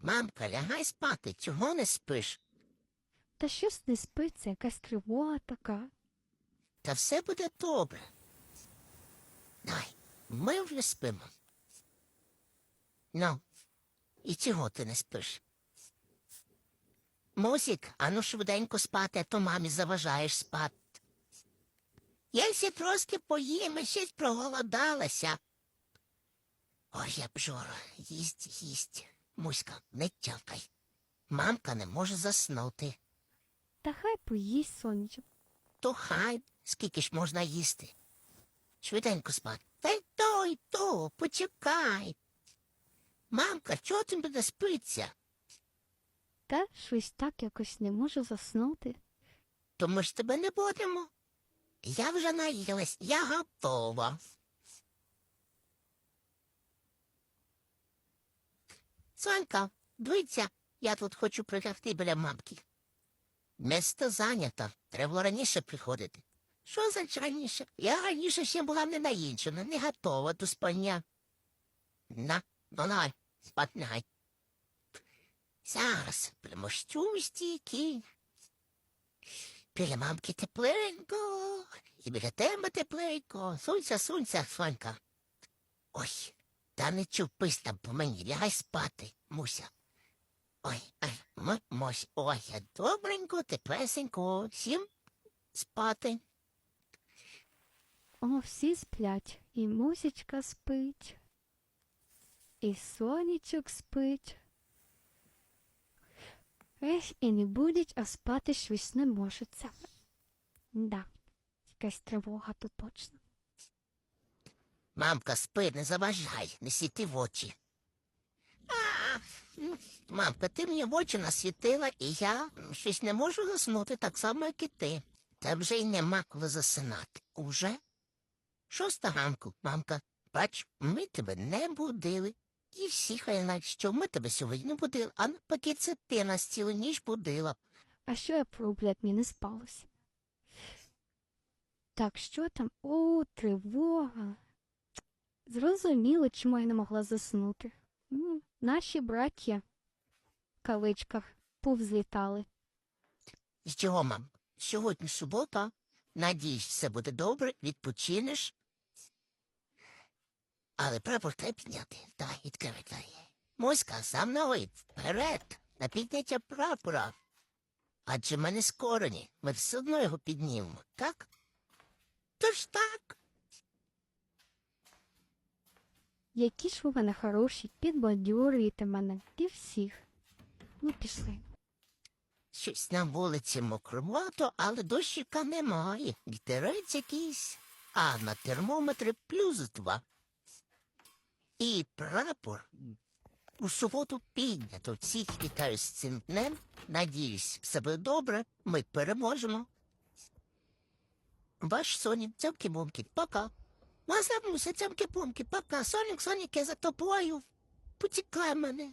Мамка, лягай спати, чого не спиш? Та щось не спиться, якась тривога така. Та все буде добре. Дай, ми вже спимо. Ну, і чого ти не спиш? Мусік, ану швиденько спати, а то мамі заважаєш спати. Я ще трошки поїм і щось проголодалася. Ой, я бжора, їсть, їсть. Муська, не тявкай. Мамка не може заснути. Та хай поїсть сонечок. То хай, скільки ж можна їсти. Швиденько спати. Та й то, й то, почекай. Мамка, чого ти мене спиться? Та щось так якось не можу заснути. То ми ж тебе не будемо. Я вже наїлась, я готова. Сонька, дивіться, я тут хочу прилягти біля мамки. Місто зайнято, треба раніше приходити. Що за раніше? Я раніше ще була не наїджена, не готова до спання. На, давай, спатнай. Зараз примощу стійки. Біля мамки тепленько, і біля тебе тепленько. Сунься, сунься, Сонька. Ой, та не чупись там по мені, лягай спати, Муся. Ой, м- мось, ой, я добренько, теплесенько, всім спати. О, всі сплять. І мусічка спить, і сонечок спить. Ех, і не будуть, а спати щось не можеться. Да, якась тривога тут точно. Мамка, спи, не заважай, не світи в очі. Мамка, ти мені в очі насвітила, і я щось не можу заснути так само, як і ти. Та вже й нема коли засинати. Уже? Шоста ранку, мамка. Бач, ми тебе не будили. І всі хай знають, що ми тебе сьогодні не будили, а навпаки це ти нас цілу ніч будила. А що я пороблю, як мені не спалося? Так, що там? О, тривога. Зрозуміло, чому я не могла заснути. М, Наші браття в кавичках повзлітали. З чого, мам? Сьогодні субота. Надіюсь, все буде добре, відпочинеш. Але прапор треба підняти. Дай, відкривай двері. Моська, сам на вперед, на підняття прапора. Адже ми не скорені, ми все одно його піднімемо, так? Тож так. Які ж ви мене хороші, підбадьорюєте мене і всіх. Ну, пішли. Щось на вулиці мокровато, але дощика немає. Вітерець якийсь, а на термометрі плюс два. І прапор у суботу піднято. Всіх вітаю з цим днем. Надіюсь, все буде добре. Ми переможемо. Ваш Сонік, цямки-бомки, пока. Вас забуся, цямки-бомки, пока. Сонік, Сонік, я за тобою. Потікай мене.